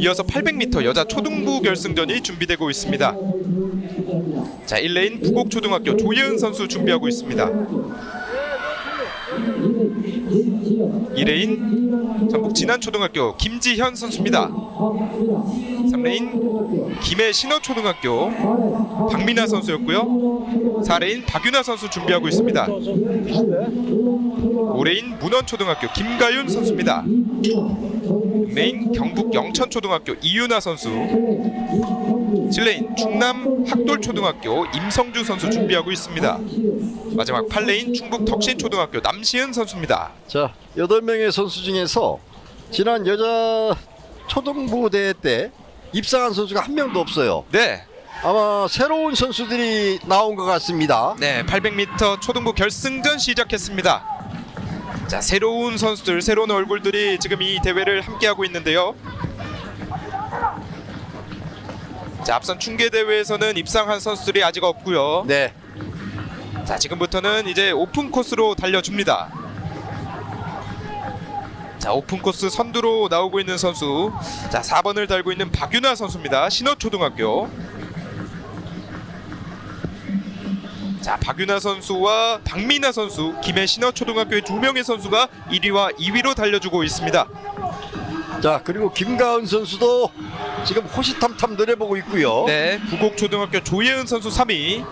이어서 800m 여자 초등부 결승전이 준비되고 있습니다. 자, 1레인 부곡초등학교 조예은 선수 준비하고 있습니다. 2레인 전북 진안초등학교 김지현 선수입니다. 3레인 김해 신어초등학교 박민아 선수였고요. 4레인 박윤아 선수 준비하고 있습니다. 5레인 문원초등학교 김가윤 선수입니다. 6레인 경북 영천초등학교 이윤아 선수 7레인 충남 학돌초등학교 임성주 선수 준비하고 있습니다. 마지막 8레인 충북 덕신초등학교 남시은 선수입니다. 자, 여덟 명의 선수 중에서 지난 여자 초등부 대회 때 입상한 선수가 한 명도 없어요. 네, 아마 새로운 선수들이 나온 것 같습니다. 네 800m 초등부 결승전 시작했습니다. 자 새로운 선수들, 새로운 얼굴들이 지금 이 대회를 함께하고 있는데요. 자 앞선 중계 대회에서는 입상한 선수들이 아직 없고요. 네. 자 지금부터는 이제 오픈 코스로 달려줍니다. 자 오픈 코스 선두로 나오고 있는 선수 자 4번을 달고 있는 박윤아 선수입니다. 신어초등학교 자 박윤아 선수와 박민아 선수 김해 신어초등학교의 두 명의 선수가 1위와 2위로 달려주고 있습니다. 자, 그리고 김가은 선수도 지금 호시탐탐 노려보고 있고요. 네, 부곡초등학교 조예은 선수 3위.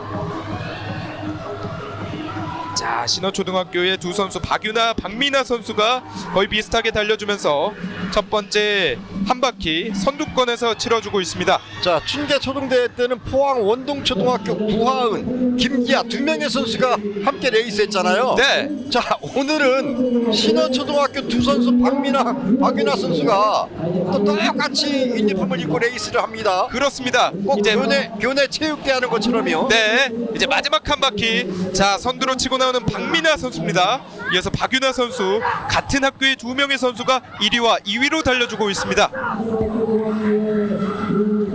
자, 신어초등학교의 두 선수 박유나, 박민아 선수가 거의 비슷하게 달려주면서 첫 번째 한 바퀴 선두권에서 치러주고 있습니다. 자, 춘계 초등대회 때는 포항 원동 초등학교 구하은, 김기아 두 명의 선수가 함께 레이스했잖아요. 네, 자, 오늘은 신어초등학교 두 선수 박민아, 박윤아 선수가 또 똑같이 유니폼을 입고 레이스를 합니다. 그렇습니다. 꼭 이제 교내 교내 체육대 하는 것처럼요. 네, 이제 마지막 한 바퀴. 자, 선두로 치고 나오는 박민아 선수입니다. 이어서 박윤아 선수 같은 학교의 두 명의 선수가 1위와 2위 로 달려주고 있습니다.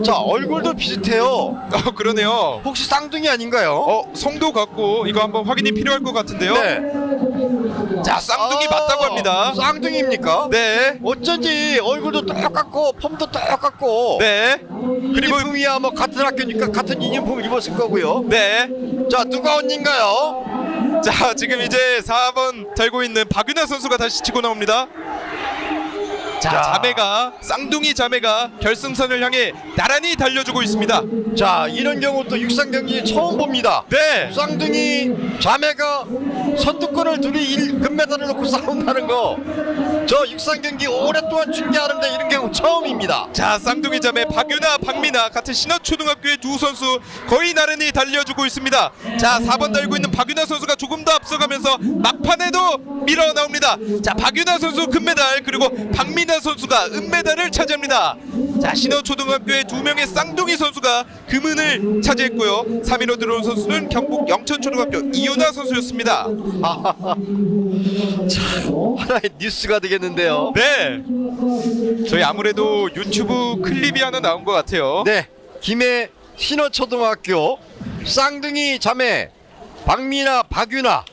자, 얼굴도 비슷해요. 어, 그러네요. 혹시 쌍둥이 아닌가요? 어, 성도 같고 이거 한번 확인이 필요할 것 같은데요. 네. 자, 쌍둥이 아, 맞다고 합니다. 쌍둥이입니까? 네. 어쩐지 얼굴도 똑같고 폼도 똑같고 네. 그리고 유니폼이야 뭐 같은 학교니까 같은 유니폼을 입었을 거고요. 네. 자, 누가 언니인가요? 자, 지금 이제 4번 달고 있는 박윤아 선수가 다시 치고 나옵니다. 자, 자. 자매가 쌍둥이 자매가 결승선을 향해 나란히 달려주고 있습니다. 자, 이런 경우 또 육상 경기 처음 봅니다. 네. 쌍둥이 자매가 선두권을 둘이 일, 금메달을 놓고 싸운다는 거. 저 육상 경기 오랫동안 중계하는데 이런 경우 처음입니다. 자, 쌍둥이 자매 박윤아, 박민아 같은 신어초등학교의 두 선수 거의 나란히 달려주고 있습니다. 자, 4번 달고 있는 박윤아 선수가 조금 더 앞서가면서 막판에도 밀어 나옵니다. 자, 박윤아 선수 금메달 그리고 박 민아 선수가 은메달을 차지합니다. 자, 신어초등학교의 두 명의 쌍둥이 선수가 금은을 차지했고요. 3위로 들어온 선수는 경북 영천초등학교 이윤아 선수였습니다. 하나의 뉴스가 되겠는데요. 네. 저희 아무래도 유튜브 클립이 하나 나온 것 같아요. 네, 김해 신어초등학교 쌍둥이 자매 박민아, 박윤아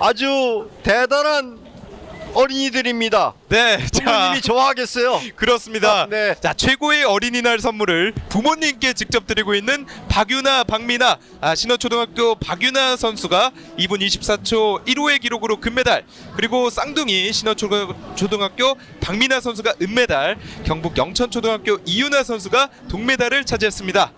아주 대단한 어린이들입니다. 네. 자, 부모님이 좋아하겠어요. 그렇습니다. 아, 네. 자 최고의 어린이날 선물을 부모님께 직접 드리고 있는 박유나 박미나 아, 신어초등학교 박유나 선수가 2분 24초 1호의 기록으로 금메달 그리고 쌍둥이 신어초등학교 박미나 선수가 은메달 경북 영천초등학교 이윤아 선수가 동메달을 차지했습니다.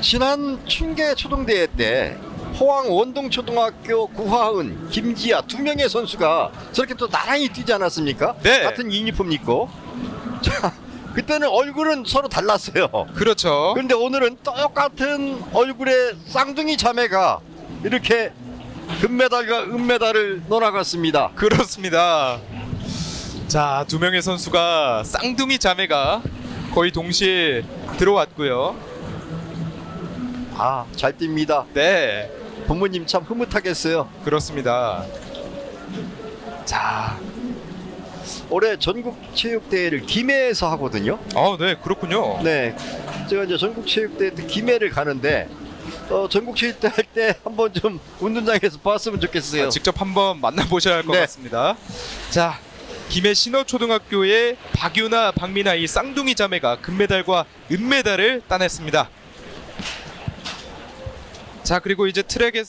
지난 춘계 초등대회 때 포항 원동초등학교 구하은, 김지아 두 명의 선수가 저렇게 또 나란히 뛰지 않았습니까? 네. 같은 유니폼 입고. 자, 그때는 얼굴은 서로 달랐어요. 그렇죠. 그런데 오늘은 똑같은 얼굴의 쌍둥이 자매가 이렇게 금메달과 은메달을 논아갔습니다. 그렇습니다. 자, 두 명의 선수가 쌍둥이 자매가 거의 동시에 들어왔고요. 아, 잘 뜁니다. 네. 부모님 참 흐뭇하겠어요. 그렇습니다. 자, 올해 전국 체육대회를 김해에서 하거든요. 아, 네, 그렇군요. 네, 제가 이제 전국 체육대회 때 김해를 가는데 어, 전국 체육대회 할 때 한번 좀 운동장에서 봤으면 좋겠어요. 아, 직접 한번 만나보셔야 할 것 네. 같습니다. 자, 김해 신어초등학교의 박유나, 박민아 이 쌍둥이 자매가 금메달과 은메달을 따냈습니다. 자 그리고 이제 트랙에서